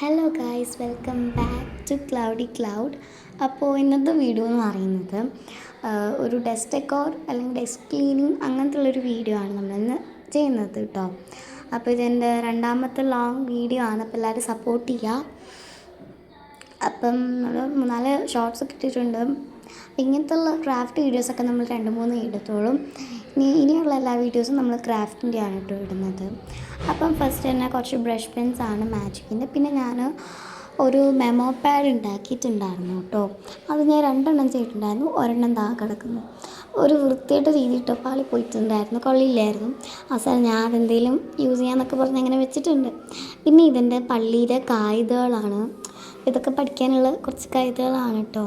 Hello guys welcome back to cloudy cloud അപ്പോൾ ഇന്നത്തെ video എന്ന് പറയുന്നത് ഒരു ഡെസ്ക് ഡെക്കോർ അല്ലെങ്കിൽ ഡെസ്ക് ക്ലീനിങ് അങ്ങനത്തെ ഉള്ളൊരു വീഡിയോ ആണ് നമ്മളിന്ന് ചെയ്യുന്നത് കേട്ടോ അപ്പോൾ ഇതെന്റെ രണ്ടാമത്തെ ലോങ് വീഡിയോ ആണ്. അപ്പോൾ എല്ലാവരും സപ്പോർട്ട് ചെയ്യുക അപ്പം നമ്മൾ മൂന്നാൽ ഷോർട്സ് ഒക്കെ ഇട്ടിട്ടുണ്ട്. ഇങ്ങനത്തെ ഉള്ള ക്രാഫ്റ്റ് വീഡിയോസൊക്കെ നമ്മൾ രണ്ട് മൂന്ന് ഇടത്തോളും ഇനി ഇനിയുള്ള എല്ലാ വീഡിയോസും നമ്മൾ ക്രാഫ്റ്റിന്റെ ആണ് കേട്ടോ ഇടുന്നത്. അപ്പം ഫസ്റ്റ് തന്നെ കുറച്ച് ബ്രഷ് പെൻസ് ആണ് മാജിക്കിന്റെ പിന്നെ ഞാൻ ഒരു മെമോ പാഡ് ഉണ്ടാക്കിയിട്ടുണ്ടായിരുന്നു കേട്ടോ. അത് ഞാൻ രണ്ടെണ്ണം ചെയ്തിട്ടുണ്ടായിരുന്നു. ഒരെണ്ണം താ കിടക്കുന്നു. ഒരു വൃത്തിയായിട്ട് രീതിയിട്ട് പാളി പോയിട്ടുണ്ടായിരുന്നു. കൊള്ളില്ലായിരുന്നു. അവസാനം ഞാൻ അതെന്തെങ്കിലും യൂസ് ചെയ്യാമെന്നൊക്കെ പറഞ്ഞ് അങ്ങനെ വെച്ചിട്ടുണ്ട്. പിന്നെ ഇതിന്റെ പള്ളിയിലെ കായികകളാണ് ഇതൊക്കെ പഠിക്കാനുള്ള കുറച്ച് കായികകളാണ് കേട്ടോ.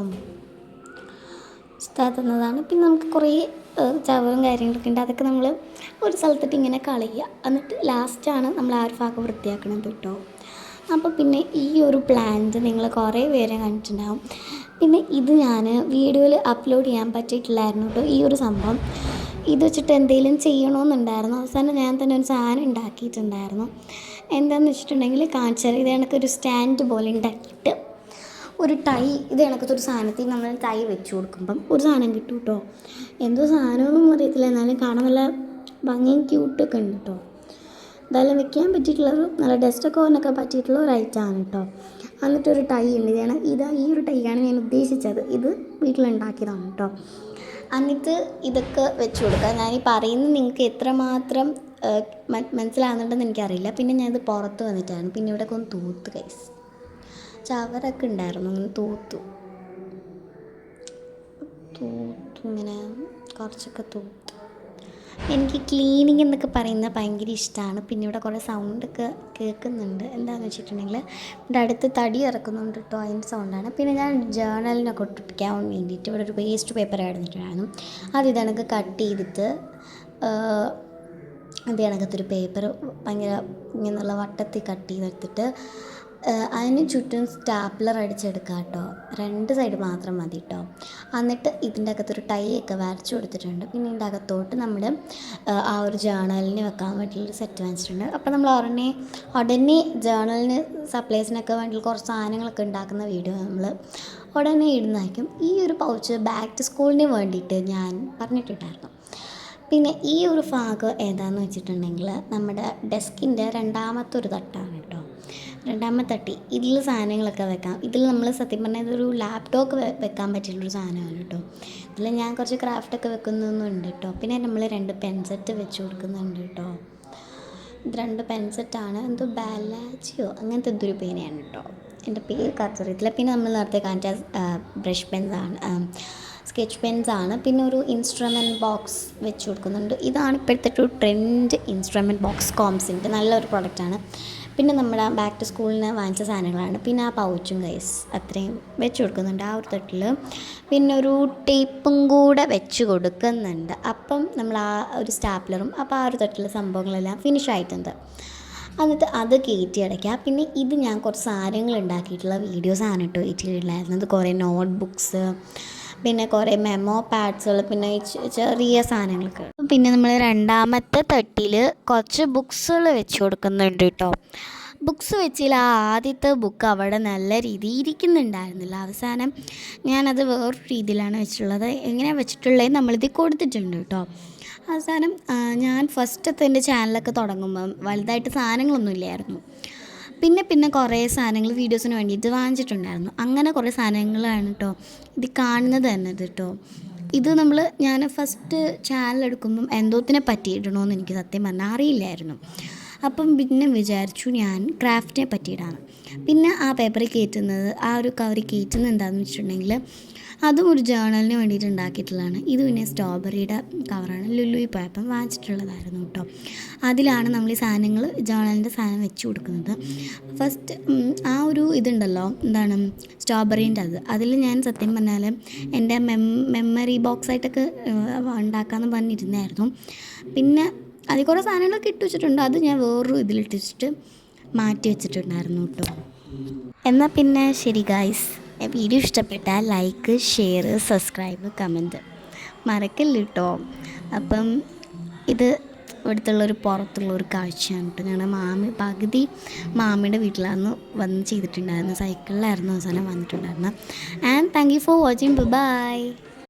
തന്നതാണ് പിന്നെ നമുക്ക് കുറേ ചവറും കാര്യങ്ങളൊക്കെ ഉണ്ട്. അതൊക്കെ നമ്മൾ ഒരു സ്ഥലത്തിട്ട് ഇങ്ങനെ കളയുക. എന്നിട്ട് ലാസ്റ്റാണ് നമ്മൾ ആ ഒരു ഭാഗം വൃത്തിയാക്കണത് കേട്ടോ അപ്പോൾ പിന്നെ ഈ ഒരു പ്ലാന്റ് നിങ്ങൾ കുറേ പേരെ കണ്ടിട്ടുണ്ടാവും. പിന്നെ ഇത് ഞാൻ വീഡിയോയിൽ അപ്ലോഡ് ചെയ്യാൻ പറ്റിയിട്ടില്ലായിരുന്നു കേട്ടോ ഈ ഒരു സംഭവം. ഇത് വെച്ചിട്ട് എന്തെങ്കിലും ചെയ്യണമെന്നുണ്ടായിരുന്നു അവസാനം ഞാൻ തന്നെ ഒരു സാധനം ഉണ്ടാക്കിയിട്ടുണ്ടായിരുന്നു. എന്താണെന്ന് വെച്ചിട്ടുണ്ടെങ്കിൽ കാണിച്ചാൽ ഇത് കണക്കൊരു സ്റ്റാൻഡ് പോലെ ഉണ്ടാക്കിയിട്ട് ഒരു ടൈ ഇത് കണക്കത്തെ ഒരു സാധനത്തിൽ നമ്മൾ ടൈ വെച്ച് കൊടുക്കുമ്പം ഒരു സാധനം കിട്ടും കേട്ടോ എന്തോ സാധനമൊന്നും അറിയത്തില്ല. എന്നാലും കാണാൻ നല്ല ഭംഗിയും ക്യൂട്ടൊക്കെ ഉണ്ട് കേട്ടോ എന്തായാലും വെക്കാൻ പറ്റിയിട്ടുള്ളൊരു നല്ല ഡസ്റ്റൊക്കെ ഓനൊക്കെ പറ്റിയിട്ടുള്ള ഒരു ഐറ്റമാണ് കേട്ടോ എന്നിട്ടൊരു ടൈ ഉണ്ട്. ഇതാണ് ഇതാ ഈ ഒരു ടൈ ആണ് ഞാൻ ഉദ്ദേശിച്ചത്. ഇത് വീട്ടിലുണ്ടാക്കിയതാണ് കേട്ടോ എന്നിട്ട് ഇതൊക്കെ വെച്ച് കൊടുക്കുക. ഞാൻ ഈ പറയുന്നത് നിങ്ങൾക്ക് എത്രമാത്രം മനസ്സിലാകുന്നുണ്ടെന്ന് എനിക്കറിയില്ല. പിന്നെ ഞാനിത് പുറത്ത് വന്നിട്ടാണ്. പിന്നെ ഇവിടെ ഒന്ന് തൂത്ത് കൈസ് ചവറൊക്കെ ഉണ്ടായിരുന്നു. അങ്ങനെ തൂത്തു. തൂത്തു ഇങ്ങനെ കുറച്ചൊക്കെ തൂത്തു. എനിക്ക് ക്ലീനിങ് എന്നൊക്കെ പറയുന്നത് ഭയങ്കര ഇഷ്ടമാണ്. പിന്നെ ഇവിടെ കുറേ സൗണ്ടൊക്കെ കേൾക്കുന്നുണ്ട്. എന്താണെന്ന് വെച്ചിട്ടുണ്ടെങ്കിൽ ഇവിടെ അടുത്ത് തടി ഇറക്കുന്നുണ്ട് കേട്ടോ അതിന്റെ സൗണ്ടാണ് പിന്നെ ഞാൻ ജേണലിനൊക്കെ ഒട്ടിപ്പിക്കാൻ വേണ്ടിയിട്ട് ഇവിടെ ഒരു വേസ്റ്റ് പേപ്പർ കിടന്നിട്ടുണ്ടായിരുന്നു അത് ഇതണക്ക് കട്ട് ചെയ്തിട്ട് അത് കണക്കത്തൊരു പേപ്പർ ഭയങ്കര ഇങ്ങനെയുള്ള വട്ടത്തിൽ കട്ട് ചെയ്തെടുത്തിട്ട് അതിന് ചുറ്റും സ്റ്റാപ്ലർ അടിച്ചെടുക്കുക കേട്ടോ. രണ്ട് സൈഡ് മാത്രം മതി കേട്ടോ. എന്നിട്ട് ഇതിന്റെ അകത്തൊരു ടൈ ഒക്കെ വരച്ച് കൊടുത്തിട്ടുണ്ട്. പിന്നെ ഇതിന്റെ അകത്തോട്ട് നമ്മുടെ ആ ഒരു ജേണലിന് വെക്കാൻ വേണ്ടിയിട്ടുള്ള സെറ്റ് വാങ്ങിച്ചിട്ടുണ്ട്. അപ്പോൾ നമ്മൾ ഉടനെ ഉടനെ ജേണലിന് സപ്ലൈസിനൊക്കെ വേണ്ടി കുറച്ച് സാധനങ്ങളൊക്കെ ഉണ്ടാക്കുന്ന വീഡിയോ നമ്മൾ ഉടനെ ഇടുന്നതായിരിക്കും ഈ ഒരു പൗച്ച് ബാക്ക് ടു സ്കൂളിന് വേണ്ടിയിട്ട് ഞാൻ പറഞ്ഞിട്ടുണ്ടായിരുന്നു. പിന്നെ ഈ ഒരു ഭാഗം ഏതാന്ന് വെച്ചിട്ടുണ്ടെങ്കിൽ നമ്മുടെ ഡെസ്കിന്റെ രണ്ടാമത്തെ ഒരു തട്ടാണ്. രണ്ടാമത്തെ തട്ടി ഇതിൽ സാധനങ്ങളൊക്കെ വെക്കാം. ഇതിൽ നമ്മൾ സത്യം പറഞ്ഞാൽ ഇതൊരു ലാപ്ടോപ്പ് വെക്കാൻ പറ്റിയിട്ടൊരു സാധനമാണ് കേട്ടോ. ഇതിൽ ഞാൻ കുറച്ച് ക്രാഫ്റ്റൊക്കെ വെക്കുന്നൊന്നുണ്ട് കേട്ടോ. പിന്നെ നമ്മൾ രണ്ട് പെൻസെറ്റ് വെച്ച് കൊടുക്കുന്നുണ്ട് കേട്ടോ. ഇത് രണ്ട് പെൻസെറ്റാണ് എന്തോ ബാലാജിയോ അങ്ങനത്തെ എന്തൊരു പേനയാണ് കേട്ടോ. എന്റെ പേര് കറച്ചറിയത്തില്ല പിന്നെ നമ്മൾ നേരത്തെ കാണിച്ച ബ്രഷ് പെൻസാണ് സ്കെച്ച് പെൻസാണ് പിന്നെ ഒരു ഇൻസ്ട്രുമെന്റ് ബോക്സ് വെച്ച് കൊടുക്കുന്നുണ്ട്. ഇതാണ് ഇപ്പോഴത്തെ ഒരു ട്രെൻഡ് ഇൻസ്ട്രുമെന്റ് ബോക്സ് കോംസിന്റെ നല്ലൊരു പ്രൊഡക്റ്റാണ് പിന്നെ നമ്മൾ ആ ബാക്ക് ടു സ്കൂളിന് വാങ്ങിച്ച സാധനങ്ങളാണ്. പിന്നെ ആ പൗച്ചും കൈസ് അത്രയും വെച്ച് കൊടുക്കുന്നുണ്ട് ആ ഒരു തട്ടിൽ. പിന്നെ ഒരു ടേപ്പും കൂടെ വെച്ച് കൊടുക്കുന്നുണ്ട്. അപ്പം നമ്മൾ ആ ഒരു സ്റ്റാപ്ലറും അപ്പോൾ ആ ഒരു തട്ടിലെ സംഭവങ്ങളെല്ലാം ഫിനിഷ് ആയിട്ടുണ്ട്. എന്നിട്ട് അത് കയറ്റി അടയ്ക്കുക. പിന്നെ ഇത് ഞാൻ കുറച്ച് സാധനങ്ങൾ ഉണ്ടാക്കിയിട്ടുള്ള വീഡിയോസാണ് കേട്ടോ ഇട്ടിട്ടുണ്ടായിരുന്നത് കുറേ നോട്ട് ബുക്സ് പിന്നെ കുറേ മെമ്മോ പാഡ്സുകൾ പിന്നെ ചെറിയ സാധനങ്ങളൊക്കെ. പിന്നെ നമ്മൾ രണ്ടാമത്തെ തട്ടിൽ കുറച്ച് ബുക്സുകൾ വെച്ച് കൊടുക്കുന്നുണ്ട് കേട്ടോ ബുക്സ് വെച്ചില്ല ആ ആദ്യത്തെ ബുക്ക് അവിടെ നല്ല രീതിയിൽ ഇരിക്കുന്നുണ്ടായിരുന്നില്ല അവസാനം ഞാനത് വേറൊരു രീതിയിലാണ് വെച്ചിട്ടുള്ളത്. എങ്ങനെയാണ് വെച്ചിട്ടുള്ളത് നമ്മളിത് കൊടുത്തിട്ടുണ്ട് കേട്ടോ അവസാനം ഞാൻ ഫസ്റ്റത്തെ എന്റെ ചാനലൊക്കെ തുടങ്ങുമ്പം വലുതായിട്ട് സാധനങ്ങളൊന്നും ഇല്ലായിരുന്നു. പിന്നെ പിന്നെ കുറേ സാധനങ്ങൾ വീഡിയോസിന് വേണ്ടിയിട്ട് വാങ്ങിച്ചിട്ടുണ്ടായിരുന്നു. അങ്ങനെ കുറേ സാധനങ്ങളാണ് കേട്ടോ ഇത് കാണുന്നത് തന്നെ ഇത് കേട്ടോ ഇത് നമ്മൾ ഞാൻ ഫസ്റ്റ് ചാനൽ എടുക്കുമ്പം എന്തോത്തിനെ പറ്റിയിടണമെന്ന് എനിക്ക് സത്യം പറഞ്ഞാൽ അറിയില്ലായിരുന്നു. അപ്പം പിന്നെ വിചാരിച്ചു ഞാൻ ക്രാഫ്റ്റിനെ പറ്റിയിട്ടാണ്. പിന്നെ ആ പേപ്പറിൽ കയറ്റുന്നത് ആ ഒരു കവറിൽ കയറ്റുന്നത് എന്താണെന്ന് വെച്ചിട്ടുണ്ടെങ്കിൽ അതും ഒരു ജേണലിന് വേണ്ടിയിട്ട് ഉണ്ടാക്കിയിട്ടുള്ളതാണ്. ഇത് പിന്നെ സ്ട്രോബെറിയുടെ കവറാണ് ലുലുയി പോയപ്പം വാങ്ങിച്ചിട്ടുള്ളതായിരുന്നു കേട്ടോ. അതിലാണ് നമ്മൾ ഈ സാധനങ്ങൾ ജേണലിന്റെ സാധനം വെച്ച് കൊടുക്കുന്നത്. ഫസ്റ്റ് ആ ഒരു ഇതുണ്ടല്ലോ എന്താണ് സ്ട്രോബെറീന്റെ അത്. അതിൽ ഞാൻ സത്യം പറഞ്ഞാൽ എന്റെ മെമ്മറി ബോക്സ് ആയിട്ടൊക്കെ ഉണ്ടാക്കാമെന്ന് പറഞ്ഞിരുന്നായിരുന്നു. പിന്നെ അതിൽ കുറേ സാധനങ്ങളൊക്കെ ഇട്ട് വെച്ചിട്ടുണ്ട് അത് ഞാൻ വേറൊരു ഇതിലിട്ടിട്ട് മാറ്റി വെച്ചിട്ടുണ്ടായിരുന്നു കേട്ടോ. എന്നാൽ പിന്നെ ശരി ഗായ്സ് വീഡിയോ ഇഷ്ടപ്പെട്ടാൽ ലൈക്ക് ഷെയർ സബ്സ്ക്രൈബ് കമന്റ് മറക്കല്ല കേട്ടോ. അപ്പം ഇത് ഇവിടുത്തുള്ള ഒരു പുറത്തുള്ള ഒരു കാഴ്ചയാണ് കേട്ടോ. ഞങ്ങളുടെ മാമി പകുതി മാമിയുടെ വീട്ടിലാണ് വന്ന് ചെയ്തിട്ടുണ്ടായിരുന്നു. സൈക്കിളിലായിരുന്നു അവസാനം വന്നിട്ടുണ്ടായിരുന്നു and thank you for watching bye